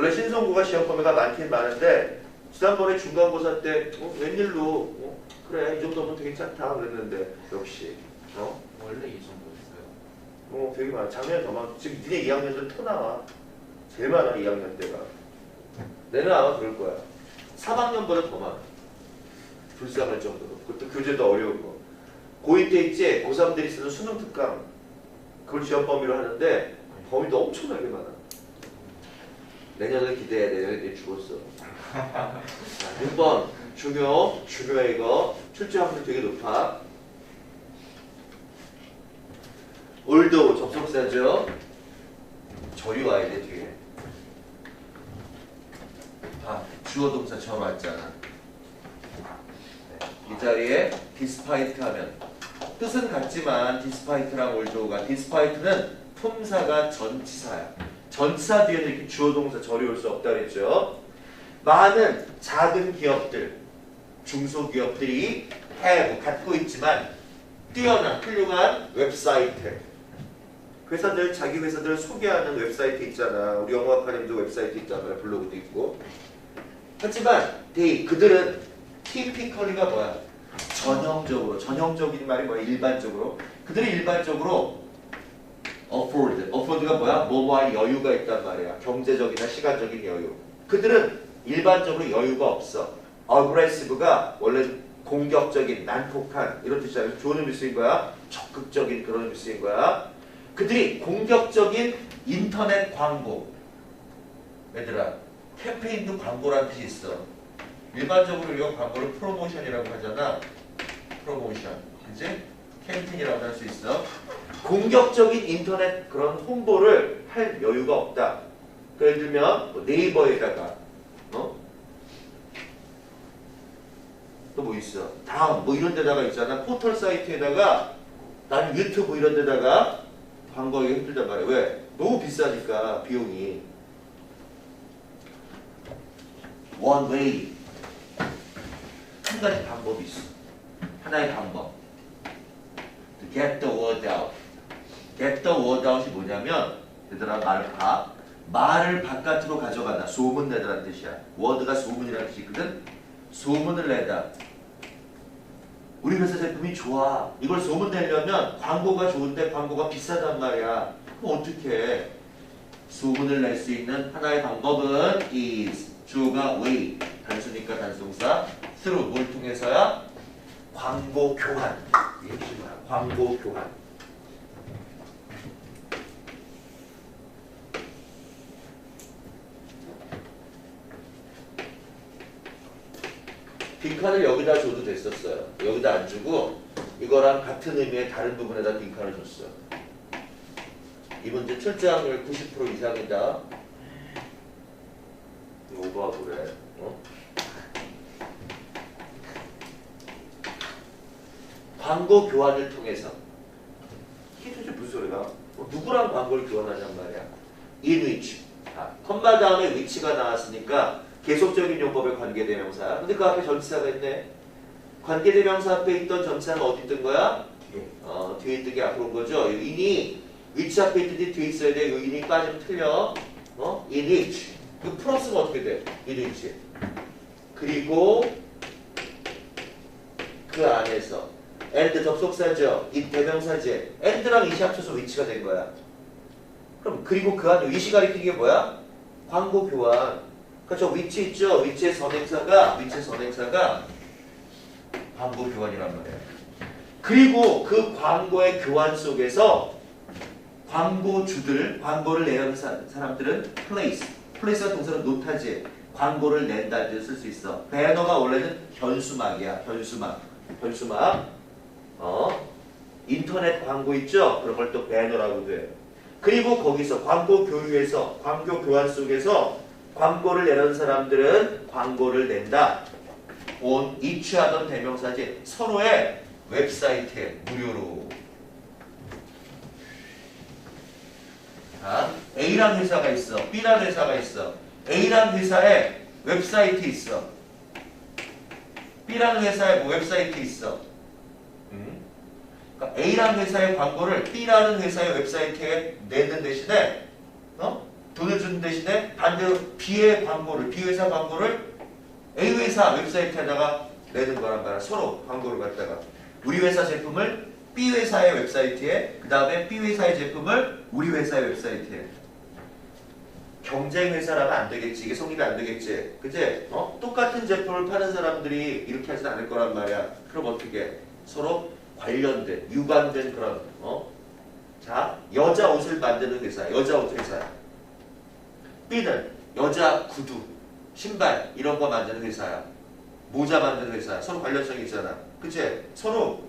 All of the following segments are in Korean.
원래 신성구가 시험 범위가 많긴 많은데 지난번에 중간고사 때 어, 웬일로 어, 그래 이 정도면 되게 괜찮다 그랬는데 역시 어? 원래 이 정도였어요. 어 되게 많아. 작년에 더 많아. 지금 니네 2학년들 더 나와. 제일 많아 2학년 때가. 내는 아마 그럴 거야. 3학년보다 더 많아. 불쌍할 정도로. 그것도 교재도 어려운 거. 고2 때 있지? 고3들이 쓰는 수능 특강. 그걸 지원 범위로 하는데 범위도 엄청나게 많아 내년을 기대해 내년에 내 죽었어. 자, 6번. 중요 중요해 이거. 출제 확률 되게 높아. 올도 접속사죠? 절이 와야 돼 뒤에. 아 주어 동사 절 왔잖아. 이 자리에 디스파이트 하면. 뜻은 같지만 디스파이트랑 올도가 디스파이트는 품사가 전치사야 전치사 뒤에는 이렇게 주어 동사 절이 올 수 없다 그랬죠. 많은 작은 기업들 중소기업들이 have 갖고 있지만 뛰어난 훌륭한 웹사이트. 회사들 자기 회사들 소개하는 웹사이트 있잖아. 우리 영어 아카데미도 웹사이트 있잖아요. 블로그도 있고. 하지만 they 그들은 typically가 뭐야? 전형적으로 전형적인 말이 뭐야? 일반적으로. 그들은 일반적으로 afford afford가 뭐야? 뭐뭐할 여유가 있단 말이야. 경제적이나 시간적인 여유. 그들은 일반적으로 여유가 없어. Aggressive가 원래 공격적인 난폭한 이런 뜻이야. 좋은 의미 쓰인 거야? 적극적인 그런 의미 쓰인 거야. 그들이 공격적인 인터넷 광고. 얘들아 캠페인도 광고라는 뜻이 있어. 일반적으로 이거 광고를 프로모션이라고 하잖아. 프로모션. 그지? 캠페인이라고 할 수 있어 공격적인 인터넷 그런 홍보를 할 여유가 없다. 예를 들면 뭐 네이버에다가 어? 또 뭐 있어? 다음 뭐 이런 데다가 있잖아. 포털 사이트에다가 나는 유튜브 이런 데다가 광고하기 힘들단 말이야. 왜? 너무 비싸니까 비용이. One way. 한 가지 방법이 있어. 하나의 방법. To get the word out get the word out이 뭐냐면 얘들아 말을 봐. 말을 바깥으로 가져간다. 소문 내다라는 뜻이야. word가 소문이라는 뜻이거든. 소문을 내다. 우리 회사 제품이 좋아. 이걸 소문 내려면 광고가 좋은데 광고가 비싸단 말이야. 그럼 어떻게 소문을 낼 수 있는 하나의 방법은 is 주어가 way 단수니까 단수동사 through 뭘 통해서야? 광고 교환. 광고 교환 빈칸을 여기다 줘도 됐었어요. 여기다 안 주고 이거랑 같은 의미의 다른 부분에다 빈칸을 줬어. 이 문제 출제 확률 90% 이상이다. 오버하고 그래. 어? 광고 교환을 통해서 이게 도대체 무슨 소리야? 뭐 누구랑 광고를 교환하냔 말이야. in which. 아, 컴마 다음에 위치가 나왔으니까 계속적인 용법의 관계대명사. 근데 그 앞에 전치사가 있네. 관계대명사 앞에 있던 전치사는 어디 있던 거야? 어, 뒤에 있던 게 앞으로 온 거죠. 인이 위치 앞에 있듯이 뒤에 있어야 돼. 이 인이 빠지면 틀려. 어? in which. 그 플러스가 어떻게 돼? in which. 그리고 그 안에서 and 접속사죠. 이 대명사지. and랑 이시 합쳐서 위치가 된 거야. 그럼 그리고 그 안에 위시 가리키는 게 뭐야? 광고 교환. 저 위치 있죠? 위치의 선행사가 위치의 선행사가 광고 교환이란 말이에요. 그리고 그 광고의 교환 속에서 광고주들, 광고를 내는 사, 사람들은 place, place가 동사는 노타지, 광고를 낸다 이렇게 쓸 수 있어. 배너가 원래는 현수막이야, 현수막, 현수막. 어, 인터넷 광고 있죠? 그런 걸 또 배너라고도 해요. 그리고 거기서 광고 교류에서 광고 교환 속에서 광고를 내는 사람들은 광고를 낸다. 온 이취하던 대명사지 서로의 웹사이트에 무료로. 자, A란 회사가 있어. B란 회사가 있어. A라는 회사에 웹사이트 있어. B라는 회사에 뭐 웹사이트 있어. 음? 그러니까 A라는 회사의 광고를 B라는 회사의 웹사이트에 내는 대신에 어? 돈을 주는 대신에 반대로 B의 광고를 B 회사 광고를 A 회사 웹사이트에다가 내는 거란 말이야. 서로 광고를 갖다가 우리 회사 제품을 B 회사의 웹사이트에 그 다음에 B 회사의 제품을 우리 회사의 웹사이트에 경쟁 회사라면 안 되겠지. 이게 성립이 안 되겠지. 그치? 어? 똑같은 제품을 파는 사람들이 이렇게 하진 않을 거란 말이야. 그럼 어떻게? 서로 관련된, 유관된 그런, 어? 자, 여자 옷을 만드는 회사, 여자 옷 회사야. B는 여자 구두, 신발, 이런 거 만드는 회사야. 모자 만드는 회사야. 서로 관련성이 있잖아. 그치? 서로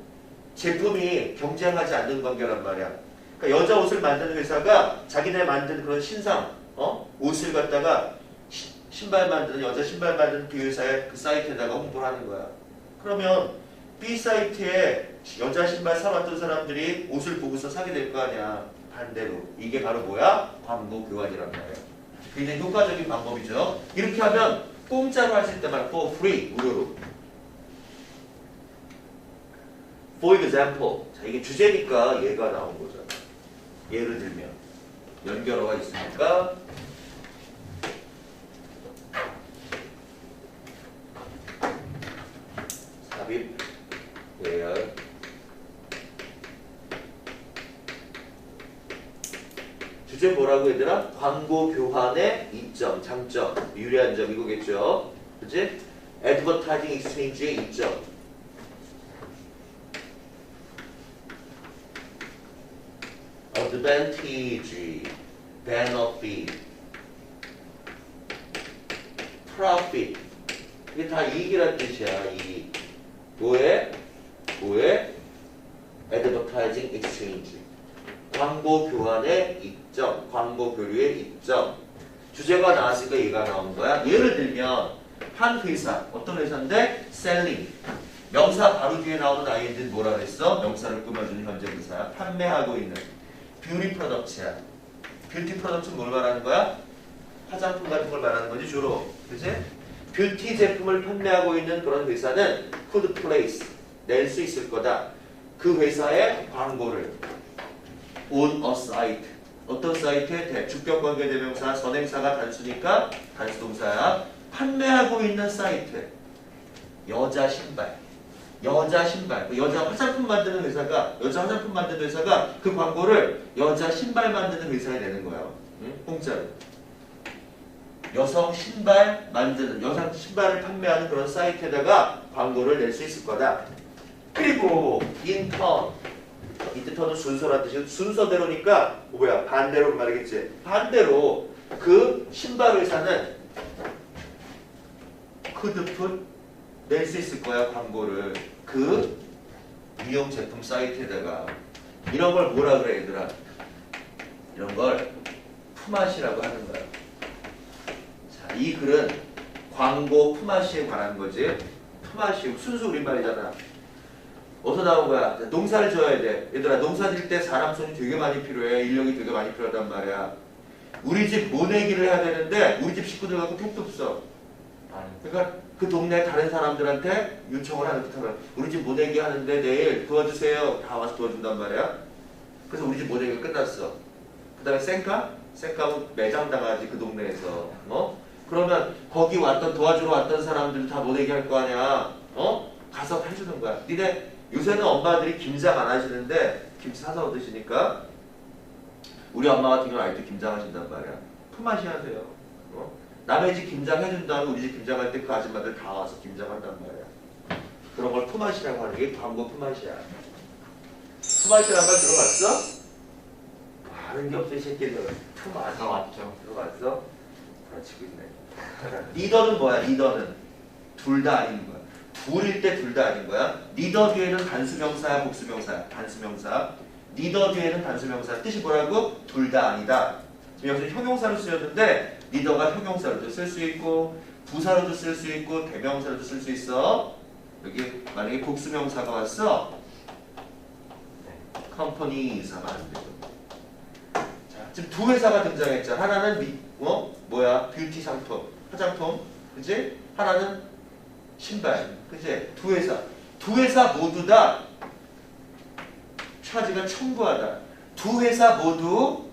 제품이 경쟁하지 않는 관계란 말이야. 그러니까 여자 옷을 만드는 회사가 자기네 만든 그런 신상, 어? 옷을 갖다가 시- 신발 만드는 여자 신발 만드는 그 회사의 그 사이트에다가 홍보를 하는 거야. 그러면 B 사이트에 여자 신발 사왔던 사람들이 옷을 보고서 사게 될 거 아니야. 반대로 이게 바로 뭐야? 광고 교환이란 말이야. 굉장히 효과적인 방법이죠. 이렇게 하면 공짜로 하실 때만 for free 무료로. For example, 자 이게 주제니까 얘가 나온 거잖아. 예를 들면 연결어가 있으니까 삽입 대열 주제 뭐라고 얘들아? 광고 교환의 이점, 장점, 유리한 점 이거겠죠. 그치? advertising exchange의 이점. advantage, benefit, profit. 이게 다 이익이란 뜻이야, 이익. 뭐에? 뭐에? advertising. 광고 교환의 이점, 광고 교류의 이점. 주제가 나왔으니까 얘가 나온 거야. 예를 들면 한 회사, 어떤 회사인데 selling. 명사 바로 뒤에 나오는 아이들 뭐라 그랬어? 명사를 꾸며주는 현재 분사야. 판매하고 있는 뷰티 프로덕트야. 뷰티 프로덕트는 뭘 말하는 거야? 화장품 같은 걸 말하는 거지 주로. 그지? 뷰티 제품을 판매하고 있는 그런 회사는 could place 낼수 있을 거다. 그 회사의 광고를 on a site 어떤 사이트에 대 주격 관계 대명사 선행사가 단수니까 단수동사야. 판매하고 있는 사이트 여자 신발 여자 신발 그 여자 화장품 만드는 회사가 여자 화장품 만드는 회사가 그 광고를 여자 신발 만드는 회사에 내는 거야. 응? 공짜로. 여성 신발 만드는 여성 신발을 판매하는 그런 사이트에다가 광고를 낼 수 있을 거다. 그리고 인턴 이때 턴은 순서란 뜻이 순서대로니까 뭐야 반대로 말이겠지. 반대로 그 신발 회사는 크드풋 낼 수 있을 거야 광고를. 그 미용 제품 사이트에다가. 이런 걸 뭐라 그래 얘들아? 이런 걸 품앗이라고 하는 거야. 자 이 글은 광고 품앗이에 관한 거지. 품앗이 순수 우리말이잖아 어디서 나온 거야 자, 농사를 지어야 돼 얘들아 농사 질 때 사람 손이 되게 많이 필요해 인력이 되게 많이 필요하단 말이야 우리 집 모내기를 해야 되는데 우리 집 식구들 갖고 택도 없어 그러니까 그 동네 다른 사람들한테 요청을 하는 듯하면 우리 집 모내기 하는데 내일 도와주세요. 다 와서 도와준단 말이야. 그래서 우리 집 모내기가 끝났어. 그 다음에 쌩까? 쌩까면 매장 당하지 그 동네에서. 어? 그러면 거기 왔던 도와주러 왔던 사람들 다 모내기 할 거 아니야. 어? 가서 해주는 거야. 니네 요새는 엄마들이 김장 안 하시는데 김치 사서 드시니까 우리 엄마 같은 경우는 아직도 김장 하신단 말이야. 품앗이 하세요. 어? 남의 집 김장 해준 다음에 우리 집 김장할 때 그 아줌마들 다 와서 김장한단 말이야. 그런 걸 품앗이라고 하는 게 광고 품앗이야. 품앗이란 말 들어봤어? 아는 게 없어 이 새끼들. 품앗. 다 왔죠. 들어봤어? 그렇지고 있네. 리더는 뭐야? 리더는 둘 다 아닌 거야. 둘일 때둘 다 아닌 거야. 리더 뒤에는 단수명사야, 복수명사야. 단수명사. 리더 뒤에는 단수명사. 뜻이 뭐라고? 둘 다 아니다. 지금 여기서 형용사로 쓰였는데 리더가 형용사로도 쓸 수 있고 부사로도 쓸 수 있고 대명사로도 쓸 수 있어. 여기 만약에 복수명사가 왔어. 컴퍼니사만 안 되죠. 자, 지금 두 회사가 등장했죠. 하나는 미- 어? 뭐야? 뷰티 상품, 화장품, 그지? 하나는 신발, 그지? 두 회사, 두 회사 모두 다 차지가 청구하다. 두 회사 모두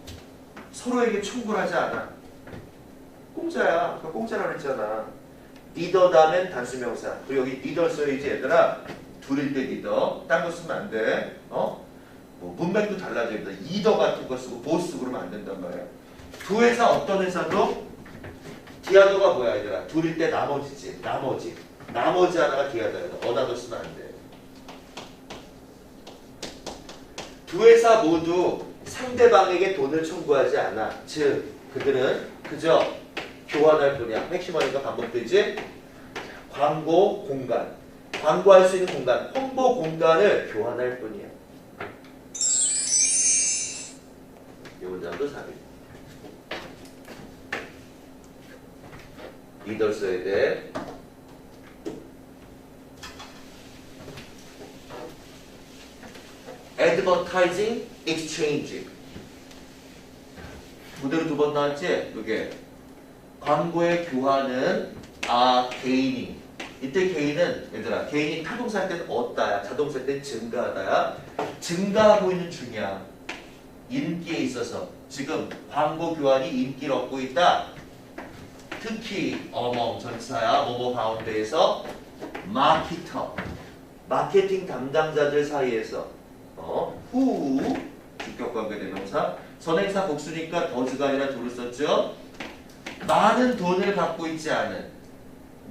서로에게 청구를 하지 않아. 공짜야. 아까 공짜라고 했잖아. 리더 다음엔 단수명사. 그리고 여기 리더 써야지 얘들아. 둘일 때 리더. 딴 거 쓰면 안 돼. 어? 뭐 문맥도 달라져야 돼. 이더 같은 거 쓰고 보스 그러면 안 된단 말이야. 두 회사 어떤 회사도 디아더가 뭐야 얘들아. 둘일 때 나머지지. 나머지. 나머지 하나가 디아더야. 어나더 쓰면 안 돼. 두 회사 모두 상대방에게 돈을 청구하지 않아. 즉, 그들은 그저 교환할 뿐이야. 핵심어니까 반복되지? 광고 공간. 광고할 수 있는 공간, 홍보 공간을 교환할 뿐이야. 이 문장도 삽입. 리더 써야 돼. Advertising exchange. 그대로 두 번 나왔지? 이게 광고의 교환은 아 개인이. 이때 개인은 얘들아 개인이 타동사 할 때는 얻다야 자동사 할 때는 증가하다야. 증가하고 있는 중이야. 인기에 있어서. 지금 광고 교환이 인기를 얻고 있다. 특히 어멍 전사야 모모 가운데에서 마케터. 마케팅 담당자들 사이에서. 어? 후 주격 관계 대명사. 선행사 복수니까 더즈가 아니라 도를 썼죠. 많은 돈을 갖고 있지 않은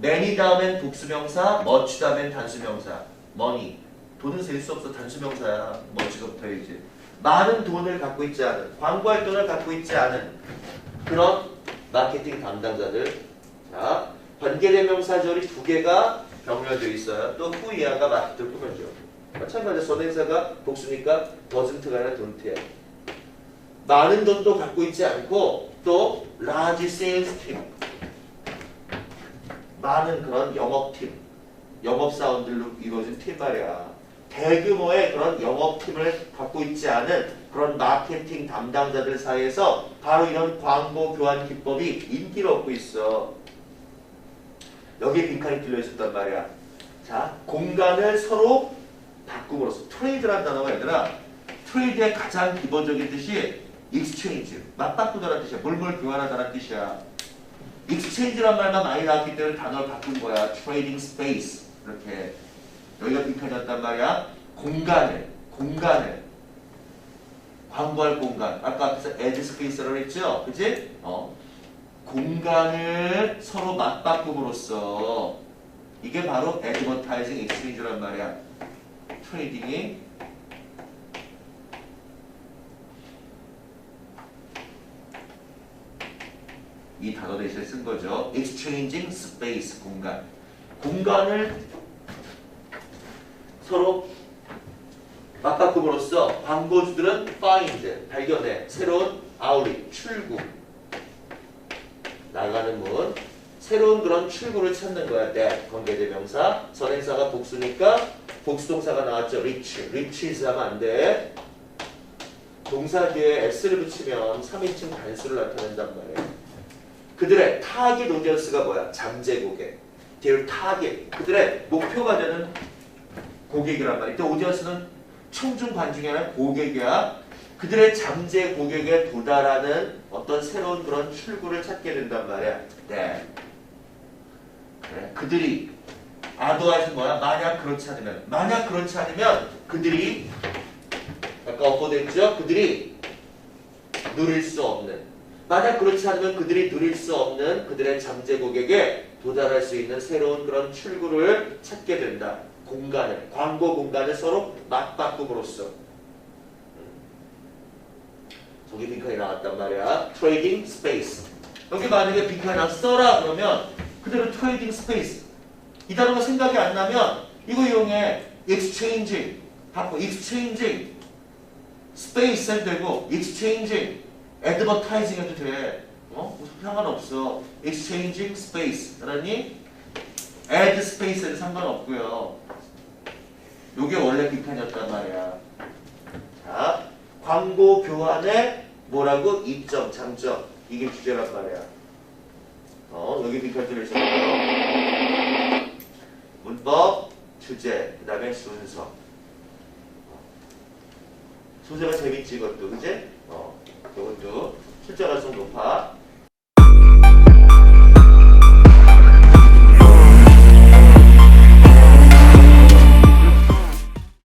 many 다음엔 복수명사 much 다음엔 단수명사 money. 돈은 셀 수 없어. 단수명사야. much가 붙어야지 많은 돈을 갖고 있지 않은 광고할 돈을 갖고 있지 않은 그런 마케팅 담당자들. 자 관계대명사절이 두 개가 병렬되어 있어요. 또 후 이하가 마케트를 꾸며줘 마찬가지로 선행사가 복수니까 더즌트가 아니라 돈트야. 많은 돈도 갖고 있지 않고 또 large sales team. 많은 그런 영업팀 영업사원들로 이루어진 팀 말이야. 대규모의 그런 영업팀을 갖고 있지 않은 그런 마케팅 담당자들 사이에서 바로 이런 광고 교환 기법이 인기를 얻고 있어. 여기에 빈칸이 뚫려 있었단 말이야. 자 공간을 서로 바꿈으로써 트레이드란 단어가 얘들아 트레이드의 가장 기본적인 뜻이 익스체인지 맞바꾸다라는 뜻이야. 물물 교환하다라는 뜻이야. 익스체인지란 말만 많이 나왔기 때문에 단어를 바꾼 거야. 트레이딩 스페이스 이렇게 여기가 빈칸이었단 말이야. 공간을 공간을. 광고할 공간. 아까 앞에서 에드 스페이스라고 했죠? 그지? 어. 공간을 서로 맞바꿈으로써 이게 바로 애드버타이징 익스체인지란 말이야 트레이딩이 이 단어 대신에 쓴 거죠. exchanging space 공간. 공간을 서로 맞바꿈으로써 광고주들은 find 발견해 새로운 아우리 출구 나가는 문 새로운 그런 출구를 찾는 거야. that 관계대명사 선행사가 복수니까 복수동사가 나왔죠. reach reaches 하면 안 돼. 동사 뒤에 s를 붙이면 3인칭 단수를 나타낸단 말이에요. 그들의 타깃 오디언스가 뭐야? 잠재 고객. their. 그들의 목표가 되는 고객이란 말이야. 이때 오디언스는 청중 관중이 아니라 고객이야. 그들의 잠재 고객에 도달하는 어떤 새로운 그런 출구를 찾게 된단 말이야. 네. 그래. 그들이 아도하신 뭐야? 만약 그렇지 않으면 만약 그렇지 않으면 그들이 아까 엎어댔죠? 그들이 누릴 수 없는 만약 그렇지 않으면 그들이 누릴 수 없는 그들의 잠재 고객에 도달할 수 있는 새로운 그런 출구를 찾게 된다. 공간을 광고 공간을 서로 맞바꿈으로써 저기 빈칸이 나왔단 말이야. 트레이딩 스페이스. 여기 만약에 빈칸이 나 써라 그러면 그대로 트레이딩 스페이스. 이 단어가 생각이 안 나면 이거 이용해. exchanging. 바꿔. exchanging. 스페이스 해도 되고 exchanging. advertising 해도 돼. 어? 상관없어. exchanging space. 알았니? add space에는 상관없고요. 요게 원래 빈칸이었단 말이야. 자, 광고 교환의 뭐라고? 이점, 장점. 이게 주제란 말이야. 어, 여기 빅카드를 있었고요. 문법, 주제, 그 다음에 순서. 소재가 재밌지 이것도 그지? 어, 이것도 출제 가능성 높아.